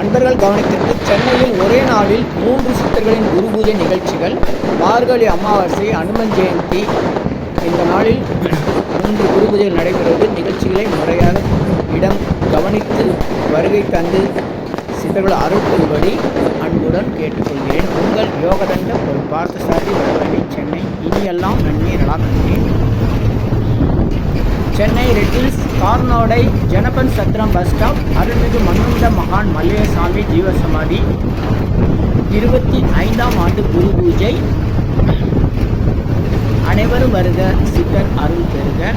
அன்பர்கள் கவனத்திற்கு சென்னையில் ஒரே நாளில் மூன்று சித்தர்களின் குரு பூஜை நிகழ்ச்சிகள். மார்கழி அமாவாசை அனுமன் ஜெயந்தி. இந்த நாளில் மூன்று குரு பூஜைகள் நடைபெறுவது. நிகழ்ச்சிகளை முறையாக இடம் கவனித்து வருகை தந்து சித்தர்கள் அருள் புரிபடி அன்புடன் கேட்டுக்கொள்கிறேன். உங்கள் யோகதண்ட ஒரு பார்த்தசாரி வடவழி சென்னை இனியெல்லாம் நன்மை நலாம் நன்றி Chennai Red Hills Karanodai Janapan Chathiram bus stop அருள்மிகு மன்னுண்ட மகான் மல்லையசாமி ஜீவசமாதி. இருபத்தி ஐந்தாம் ஆண்டு குரு பூஜை. அனைவரும் வருக சித்தர் அருள் பெறுக.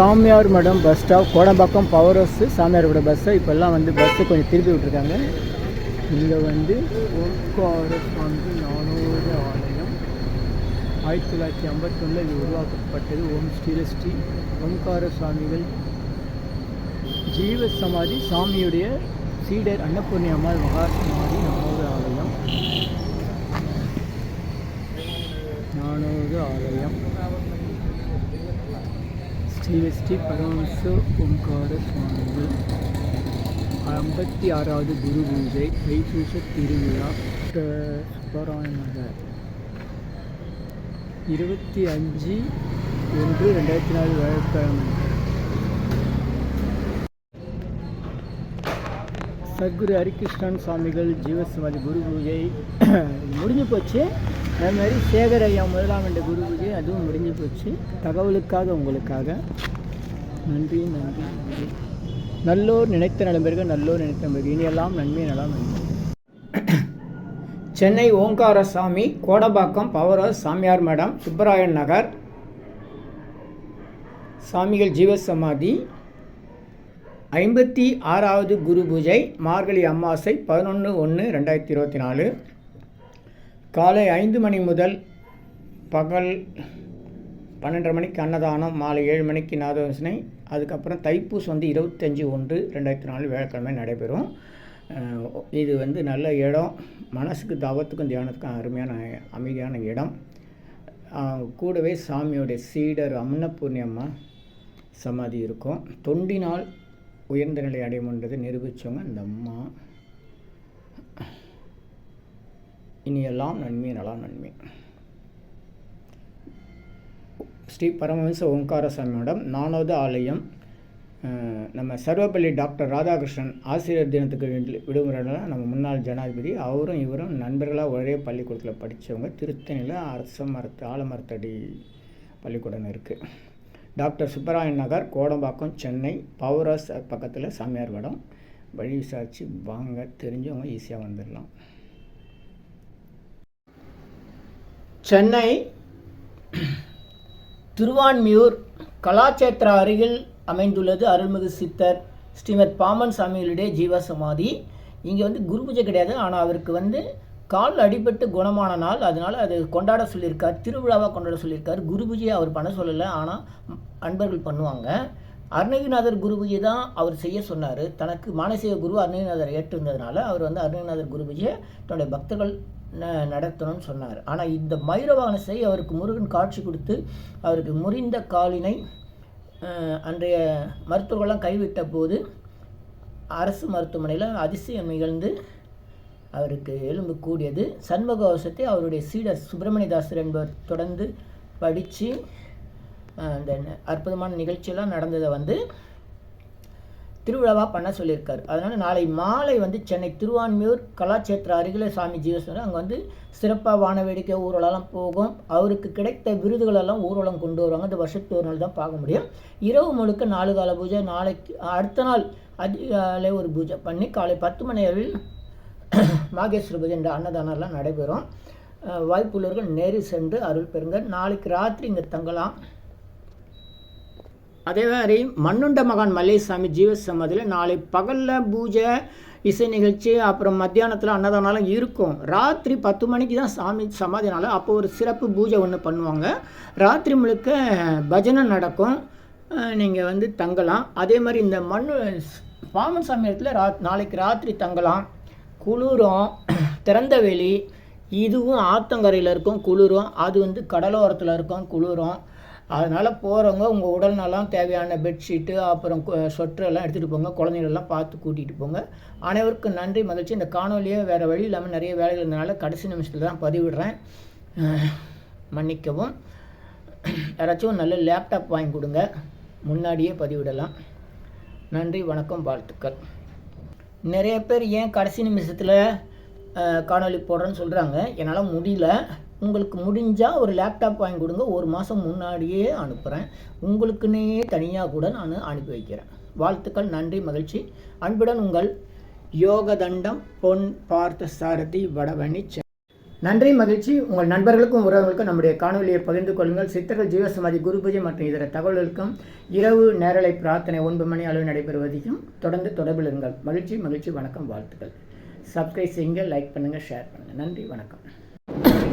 Samiyar Madam bus stop Kodambakkam power house சாமியாரோட bus இப்போல்லாம் வந்து பஸ்ஸை கொஞ்சம் திருப்பி விட்டுருக்காங்க. இங்கே வந்து ஓம்கார சுவாமி நானூறு ஆலயம். ஆயிரத்தி தொள்ளாயிரத்தி ஐம்பத்தொன்னில் இது உருவாக்கப்பட்டது. ஓம் ஸ்ரீலஸ்ரீ ஓம்கார சுவாமிகள் ஜீவ சமாதி சாமியுடைய சீடர் அன்னபூர்ணி அம்மாள் மகா சமாதி நானூறு ஆலயம். நானூறு ஆலயம். ஸ்ரீவஸ்ரீ பரமஹம்ச ஓம்கார சுவாமிகள் ஐம்பத்தி ஆறாவது குரு பூஜை தைப்பூச திருவிழா ட- சுப்பராய நகர் இருபத்தி அஞ்சு ஒன்று ரெண்டாயிரத்தி நாலு வியாழக்கிழமை. சத்குரு ஹரிகிருஷ்ணன் சுவாமிகள் ஜீவசமாதி குரு பூஜை. முடிஞ்சு போச்சு. அதே மாதிரி சேகர் ஐயா முதலாம் என்ற குருவுக்கு அதுவும் முடிஞ்சு போச்சு. தகவலுக்காக உங்களுக்காக. நன்றி நன்றி நன்றி. நல்லோர் நினைத்த நலம்பெருக நல்லோர் நினைத்த நலம்பெருக இனியெல்லாம் நன்மை நலம் சென்னை ஓங்காரசாமி கோடம்பாக்கம் பவர் ஹவுஸ் சாமியார் மேடம் சுப்பராயன் நகர். சாமிகள் ஜீவசமாதி. ஐம்பத்தி ஆறாவது குரு பூஜை மார்கழி அமாவாசை பதினொன்று ஒன்று ரெண்டாயிரத்தி இருபத்தி நாலு. காலை ஐந்து மணி முதல் பகல் பன்னெண்டரை மணிக்கு அன்னதானம் மாலை ஏழு மணிக்கு நாதவசனை அதுக்கப்புறம் தைப்பூசம் வந்து இருபத்தஞ்சி ஒன்று ரெண்டாயிரத்தி நாலு வேலைக்கிழமை நடைபெறும். இது வந்து நல்ல இடம். மனசுக்கு தவத்துக்கும் தியானத்துக்கும் அருமையான அமைதியான இடம். கூடவே சாமியோடைய சீடர் அம்னபூர்ணியம்மா சமாதி இருக்கும். தொண்டினால் உயர்ந்த நிலை அடையும்ன்றது நிரூபித்தவங்க இந்த அம்மா. இனி எல்லாம் நன்மை நல்லா நன்மை. ஸ்ரீ பரமஹம்ச ஓங்காரசாமியோடம் நானாவது ஆலயம் நம்ம சர்வப்பள்ளி டாக்டர் ராதாகிருஷ்ணன் ஆசிரியர் தினத்துக்கு விடு- விடுமுறைனால நம்ம முன்னாள் ஜனாதிபதி அவரும் இவரும் நண்பர்களாக ஒரே பள்ளிக்கூடத்தில் படித்தவங்க திருத்தணியில் அரச மரத்து ஆலமரத்தடி பள்ளிக்கூடம் இருக்குது doctor Subbarayan Nagar Kodambakkam Chennai power house பக்கத்தில் சாமியார் வடம். வழி விசாரித்து வாங்க தெரிஞ்சவங்க ஈஸியாக வந்துடலாம் சென்னை திருவான்மியூர் கலாச்சேத்திரா அருகில் அமைந்துள்ளது அருள்மிகு சித்தர் ஸ்ரீமத் பாமன் சாமிகளுடைய ஜீவசமாதி. இங்கே வந்து குரு பூஜை கிடையாது ஆனால் அவருக்கு வந்து கால் அடிபட்டு குணமான நாள். அதனால் அது கொண்டாட சொல்லியிருக்கார் திருவிழாவாக கொண்டாட சொல்லியிருக்கார். குரு பூஜையை அவர் பண்ண சொல்லலை ஆனால் அன்பர்கள் பண்ணுவாங்க. அருணகிரிநாதர் குரு தான் அவர் செய்ய சொன்னார். தனக்கு மானசீக குரு அருணகிரிநாதர் ஏற்றிருந்ததுனால அவர் வந்து அருணகிரிநாதர் குருபூஜியை தன்னுடைய பக்தர்கள் ந- நடத்தணும்னு சொன்னார். ஆனால் இந்த மயூரவாகன அவருக்கு முருகன் காட்சி கொடுத்து அவருக்கு முறிந்த காலினை அன்றைய மருத்துவர்கள்லாம் கைவிட்ட போது அரசு மருத்துவமனையில் அதிசயம் நிகழ்ந்து அவருக்கு எலும்பு கூடியது. சண்முகவசத்தை அவருடைய சீடர் சுப்பிரமணியதாசர் என்பவர் தொடர்ந்து படித்து அந்த அற்புதமான நிகழ்ச்சியெல்லாம் நடந்ததை வந்து திருவிழாவாக பண்ண சொல்லியிருக்காரு. அதனால் நாளை மாலை வந்து சென்னை திருவான்மியூர் கலாச்சேத்திர அருகில் சாமி ஜீவஸ்வரர் அங்கே வந்து சிறப்பாக வான வேடிக்கை ஊர்வலம் போகும். அவருக்கு கிடைத்த விருதுகளெல்லாம் ஊர்வலம் கொண்டு வருவாங்க. இந்த வருஷத்துக்கு ஒரு நாள் தான் பார்க்க முடியும். இரவு முழுக்க நாலு கால பூஜை நாளைக்கு அடுத்த நாள் அதிகாலை ஒரு பூஜை பண்ணி காலை பத்து மணி அளவில் மாகேஸ்வர பூஜை என்ற அன்னதானம்லாம் நடைபெறும். வாய்ப்புள்ளவர்கள் நேரில் சென்று அருள் பெறுங்க நாளைக்கு ராத்திரி இங்கே தங்கலாம். அதே மாதிரி மண்ணுண்ட மகான் மல்லேசாமி ஜீவசமாதியில் நாளை பகலில் பூஜை இசை நிகழ்ச்சி அப்புறம் மத்தியானத்தில் அன்னதானாலும் இருக்கும். ராத்திரி பத்து மணிக்கு தான் சாமி சமாதினால அப்போ ஒரு சிறப்பு பூஜை ஒன்று பண்ணுவாங்க. ராத்திரி முழுக்க பஜனை நடக்கும். நீங்கள் வந்து தங்கலாம். அதே மாதிரி இந்த மண்ணு பாமன் சாமி இடத்துல ரா நாளைக்கு ராத்திரி தங்கலாம். குளிரும் திறந்த வெளி இதுவும் ஆத்தங்கரையில் இருக்கும் குளிரும். அது வந்து கடலோரத்தில் இருக்கும் குளிரும். அதனால் போகிறவங்க உங்கள் உடல் நலம் தேவையான பெட்ஷீட்டு அப்புறம் சொட்டரெல்லாம் எடுத்துகிட்டு போங்க. குழந்தைகளெல்லாம் பார்த்து கூட்டிகிட்டு போங்க. அனைவருக்கும் நன்றி மகிழ்ச்சி. இந்த காணொலியை வேறு வழி இல்லாமல் நிறைய வேலைகள் இருந்தனால கடைசி நிமிஷத்தில் தான் பதிவிடுறேன். மன்னிக்கவும். யாராச்சும் நல்ல லேப்டாப் வாங்கி கொடுங்க. முன்னாடியே பதிவிடலாம். நன்றி வணக்கம் வாழ்த்துக்கள். நிறைய பேர் ஏன் கடைசி நிமிஷத்தில் காணொளி போடுறேன்னு சொல்கிறாங்க என்னால் முடியல. உங்களுக்கு முடிஞ்சால் ஒரு லேப்டாப் வாங்கி கொடுங்க. ஒரு மாதம் முன்னாடியே அனுப்புகிறேன் உங்களுக்குன்னே தனியாக கூட நான் அனுப்பி வைக்கிறேன். வாழ்த்துக்கள் நன்றி மகிழ்ச்சி. அன்புடன் உங்கள் யோகதண்டம் பொன் பார்த்த சாரதி வடவணி நன்றி மகிழ்ச்சி. உங்கள் நண்பர்களுக்கும் உறவுகளுக்கும் நம்முடைய காணொலியை பகிர்ந்து கொள்ளுங்கள். சித்தர்கள் ஜீவசமாதி குரு பூஜை மற்றும் இதர தகவல்களுக்கும் இரவு நேரலை பிரார்த்தனை ஒன்பது மணி அளவு நடைபெறுவதையும் தொடர்ந்து தொடர்பில் இருங்கள். மகிழ்ச்சி மகிழ்ச்சி வணக்கம் வாழ்த்துக்கள். சப்ஸ்கிரைப் செய்யுங்க லைக் பண்ணுங்கள் ஷேர் பண்ணுங்கள் நன்றி வணக்கம்.